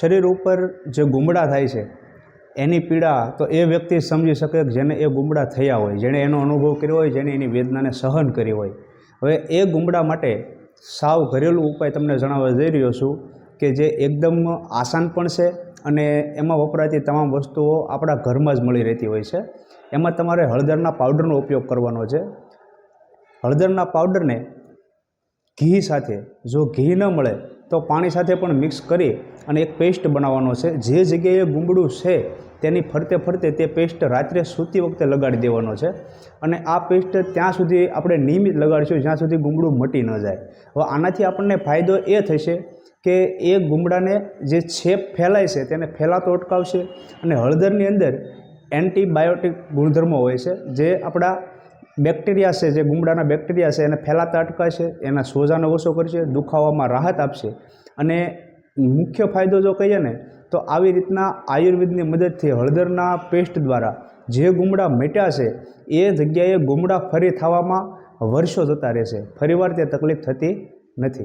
શરીર ઉપર જે ગુમડા થાય છે, એની પીડા તો એ વ્યક્તિ સમજી શકે જેને એ ગુમડા થયા હોય, જેણે એનો અનુભવ કર્યો હોય જેને એની વેદનાને સહન કરી હોય. હવે એ ગુમડા માટે સાવ ઘરેલું ઉપાય તમને જણાવવા જઈ રહ્યો છું કે જે એકદમ આસાન પણ છે અને એમાં વપરાતી તમામ વસ્તુઓ આપણા ઘરમાં જ મળી રહેતી હોય છે. એમાં તમારે હળદરના પાવડરનો ઉપયોગ કરવાનો છે. હળદરના પાવડરને ઘી સાથે, જો ઘી ન મળે તો પાણી સાથે પણ મિક્સ કરી અને એક પેસ્ટ બનાવવાનો છે. જે જગ્યાએ ગુંબડું છે, તેની ફરતે ફરતે તે પેસ્ટ રાત્રે સૂતી વખતે લગાડી દેવાનો છે. અને આ પેસ્ટ ત્યાં સુધી આપણે નિયમિત લગાડીશું, જ્યાં સુધી ગુંબડું મટી ન જાય. હવે આનાથી આપણને ફાયદો એ થશે કે એ ગુમડાને જે છેપ ફેલાય છે, તેને ફેલાતો અટકાવશે અને હળદરની અંદર એન્ટીબાયોટિક ગુણધર્મો હોય છે, જે આપણા બેક્ટેરિયા છે, જે ગુમડાના બેક્ટેરિયા છે, એને ફેલાતા અટકાશે એના સોજાનો ઓછો કરશે દુખાવામાં રાહત આપશે. અને મુખ્ય ફાયદો જો કહીએ ને, તો આવી રીતના આયુર્વેદની મદદથી હળદરના પેસ્ટ દ્વારા જે ગુમડા મેટ્યા છે, એ જગ્યાએ ગુમડા ફરી થવામાં વર્ષો જતા રહેશે. ફરીવાર તે તકલીફ થતી નથી.